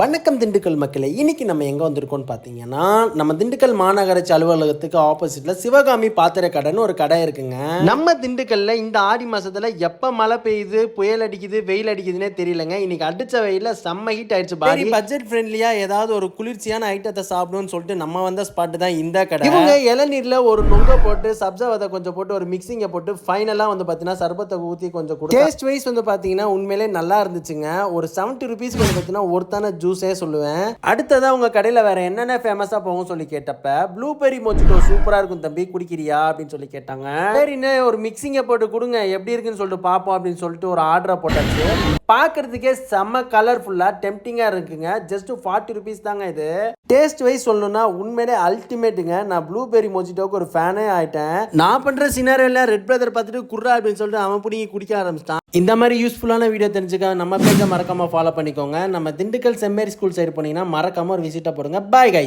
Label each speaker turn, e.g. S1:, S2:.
S1: வணக்கம் திண்டுக்கல் மக்களே இன்னைக்கு நம்ம எங்கே வந்திருக்கோம்னு பார்த்தீங்கன்னா நம்ம திண்டுக்கல் மாநகராட்சி அலுவலகத்துக்கு ஆப்போசிட்டில் சிவகாமி பாத்திர கடைன்னு ஒரு கடை இருக்குங்க. நம்ம திண்டுக்கல்ல இந்த ஆடி மாசத்துல எப்போ மழை பெய்யுது புயல் அடிக்குது வெயில் அடிக்குதுன்னே தெரியலங்க. இன்னைக்கு அடிச்ச வெயில செம்ம ஹீட் ஆயிடுச்சு பாடி பட்ஜெட் ஃப்ரெண்ட்லியாக ஏதாவது ஒரு குளிர்ச்சியான ஐட்டத்தை சாப்பிடணும்னு சொல்லிட்டு நம்ம வந்த ஸ்பாட் தான் இந்த கடை. இவங்க இளநீர்ல ஒரு நுங்க போட்டு சப்ஜா விதை கொஞ்சம் போட்டு ஒரு மிக்சிங்கை போட்டு ஃபைனலாக வந்து பார்த்தீங்கன்னா சர்பத்தை ஊற்றி கொஞ்சம் கொடு டேஸ்ட் வைஸ் வந்து பார்த்தீங்கன்னா உண்மையிலே நல்லா இருந்துச்சுங்க. ஒரு செவன்ட்டி ருபீஸ்க்கு வந்து பார்த்தீங்கன்னா ஒருத்தான ஜூஸே சொல்லுவேன். அடுத்ததான் உங்கள் கடையில் வேற என்னென்ன ஃபேமஸாக போகும் சொல்லி கேட்டப்ப ப்ளூபெரி மொச்சிட்டோ சூப்பராக இருக்கும் தம்பி குடிக்கிறியா? அப்படின்னு சொல்லி கேட்டாங்க. சரிண்ணே ஒரு மிக்சிங்கை போட்டு கொடுங்க. எப்படி இருக்குன்னு சொல்லிட்டு பார்ப்போம் அப்படின்னு சொல்லிட்டு ஒரு ஆர்டரை போட்டாச்சு. பார்க்கறதுக்கே செம்ம கலர்ஃபுல்லாக டெம்டிங்காக இருக்குங்க. ஜஸ்ட் ஃபார்ட்டி ருபீஸ் தாங்க இது. டேஸ்ட் வைஸ் சொல்லணும்னா உண்மையிலே அல்டிமேட்டுங்க நான் ப்ளூபெரி மொஜிட்டோக்கு ஒரு ஃபேனே ஆயிட்டேன். நான் பண்ணுற சினாரியில் ரெட் பிரதர் பார்த்துட்டு குர்ரா அப்படின்னு சொல்லிட்டு அவன் பிடிங்கி குடிக்க ஆரம்பிச்சிட்டான். இந்த மாதிரி யூஸ்ஃபுல்லான வீடியோ தெரிஞ்சுக்க நம்ம பேஜை மறக்காம ஃபாலோ பண்ணிக்கோங்க. நம்ம திண்டுக்கல் மாரி ஸ்கூல் சைடு போனீங்கன்னா மறக்காம ஒரு விசிட்டாக போடுங்க. பாய் கை